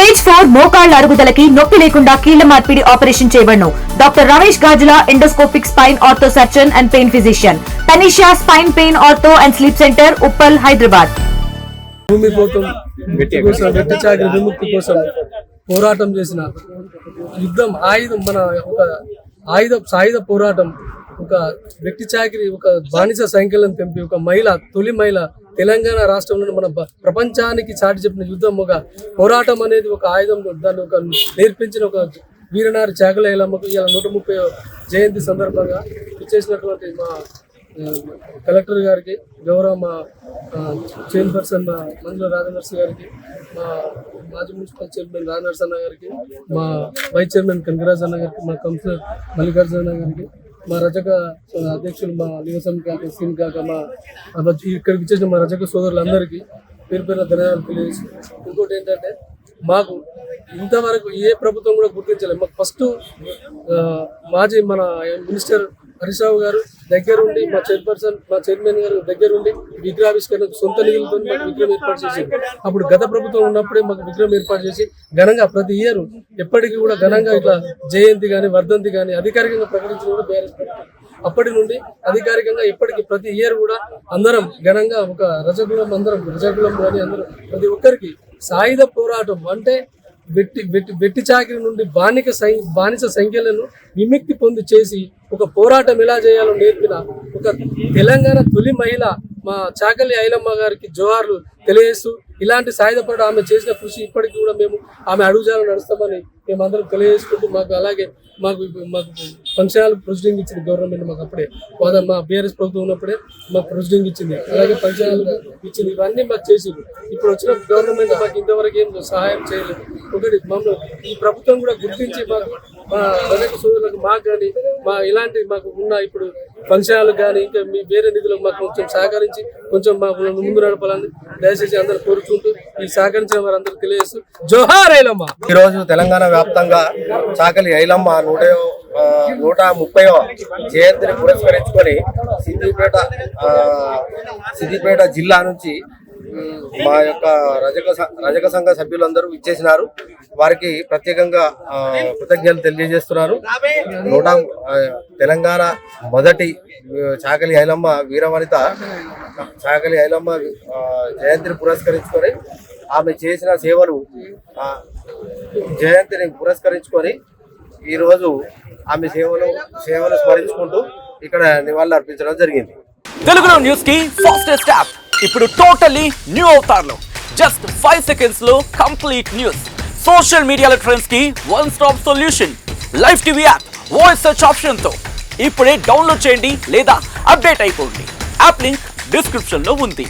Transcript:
Stage four మోకాళ్ళ అరుగుదలకి నొప్పి లేకుండా కీళ్ళ మార్పిడి ఆపరేషన్ చేయబడును. Doctor Ramesh Gajula endoscopic spine ortho surgeon and pain physician. Tanisha spine pain ortho and sleep center Uppal Hyderabad. భూమి కోసం కోసం వెట్టి చాకరి విముక్తి కోసం పోరాటం చేసిన యుద్ధం ఆయుధం మన ఒక ఆయుధ సాయుధ పోరాటం ఒక వెట్టి చాకిరి ఒక బానిస సంఖ్యలను తెంపి ఒక మహిళ తొలి మహిళ తెలంగాణ రాష్ట్రంలో మన ప్రపంచానికి చాటి చెప్పిన యుద్ధం ఒక పోరాటం అనేది ఒక ఆయుధం దాన్ని ఒక నేర్పించిన ఒక వీరనారి చాకలేలమ్మకు ఇలా నూట ముప్పై జయంతి సందర్భంగా ఇచ్చేసినటువంటి మా కలెక్టర్ గారికి గౌరవ మా చైర్పర్సన్ మా మందుల రాజనర్స్ గారికి మా మాజీ మున్సిపల్ చైర్మన్ రాజనర్స్ అన్న గారికి మా వైస్ చైర్మన్ కనకరాజ్ అన్న గారికి మా కౌన్సిలర్ మల్లికార్జున గారికి మా రజక అధ్యక్షులు మా నివసం కాక సీన్ కాక మా మా ఇక్కడికి వచ్చేసిన మా రజక సోదరులందరికీ పేరు పేరు ధన్యవాదాలు తెలియజేసి ఇంకోటి ఏంటంటే మాకు ఇంతవరకు ఏ ప్రభుత్వం కూడా గుర్తించలేదు. మాకు ఫస్ట్ మాజీ మన మినిస్టర్ హరిసావు గారు దగ్గరుండి మా చైర్పర్సన్ మా చైర్మన్ గారు దగ్గరుండి విగ్రహావిష్కరణకు సొంత నిధులతో మాకు విగ్రహం ఏర్పాటు చేసి అప్పుడు గత ప్రభుత్వం ఉన్నప్పుడే మాకు విగ్రహం ఏర్పాటు చేసి ఘనంగా ప్రతి ఇయర్ ఎప్పటికీ కూడా ఘనంగా ఇట్లా జయంతి కానీ వర్ధంతి కానీ అధికారికంగా ప్రకటించిన కూడా బీఆర్ఎస్ అప్పటి నుండి అధికారికంగా ఇప్పటికి ప్రతి ఇయర్ కూడా అందరం ఘనంగా ఒక రజకులం అందరం రజకులం కానీ అందరం ప్రతి ఒక్కరికి సాయుధ పోరాటం అంటే వెట్టి వెట్టి వెట్టి చాకిరి నుండి బానిక సై బానిస సంఖ్యలను విముక్తి పొంది చేసి ఒక పోరాటం ఎలా చేయాలో నేర్పిన ఒక తెలంగాణ తొలి మహిళ మా చాకలి ఐలమ్మ గారికి జోహార్లు తెలియజేస్తూ ఇలాంటి సాయుధపడ ఆమె చేసిన కృషి ఇప్పటికీ కూడా మేము ఆమె అడుగుజాలు నడుస్తామని మేము అందరం తెలియజేసుకుంటూ మాకు అలాగే మాకు మాకు ఫంక్షన్ ప్రొసీడింగ్ ఇచ్చింది గవర్నమెంట్ మాకు అప్పుడే. పోదా మా బీఆర్ఎస్ ప్రభుత్వం ఉన్నప్పుడే మాకు ప్రొసీడింగ్ ఇచ్చింది. అలాగే ఫంక్షన్ ఇచ్చింది. ఇవన్నీ మాకు చేసింది ఇప్పుడు వచ్చిన గవర్నమెంట్ మాకు ఇంతవరకు ఏం సహాయం చేయలేదు. ఒకటి మమ్మల్ని ఈ ప్రభుత్వం కూడా గుర్తించి మాకు మా ప్రజలకు సోదరులకు మాకు కానీ మా ఇలాంటి మాకు ఉన్న ఇప్పుడు ఫంక్షన్లకు కానీ ఇంకా మీ వేరే నిధులకు మాకు కొంచెం సహకరించి కొంచెం మాకు ముందు నడపాలని దయచేసి అందరూ కోరుకుంటూ ఈ సహకరించిన వారందరూ తెలియజేస్తూ జోహార్ ఐలమ్మ. ఈరోజు తెలంగాణ వ్యాప్తంగా చాకలి ఐలమ్మ నూట ఆ, నూట ముప్పై జయంతిని పురస్కరించుకొని సిద్దిపేట ఆ, సిద్దిపేట జిల్లా నుంచి మా యొక్క రజక రజక సంఘ సభ్యులందరూ ఇచ్చేసినారు వారికి ప్రత్యేకంగా కృతజ్ఞతలు తెలియజేస్తున్నారు. నూట తెలంగాణ మొదటి చాకలి ఐలమ్మ వీరవనిత చాకలి ఐలమ్మ జయంతిని పురస్కరించుకొని ఆమె చేసిన సేవలు జయంతిని పురస్కరించుకొని ఈరోజు ఆమె సేవలు సేవలు స్మరించుకుంటూ ఇక్కడ నివాళులు అర్పించడం జరిగింది. తెలుగులో న్యూస్కి ఫాస్టెస్ట్ యాప్. ఇప్పుడు టోటలీ న్యూ అవుతారులో. జస్ట్ ఫైవ్ సెకండ్స్లో complete news. Social media ట్రెండ్స్కి one stop solution. Live TV app voice search ఆప్షన్తో ఇప్పుడే డౌన్లోడ్ చేయండి లేదా అప్డేట్ అయిపోండి. యాప్ లింక్ డిస్క్రిప్షన్లో ఉంది.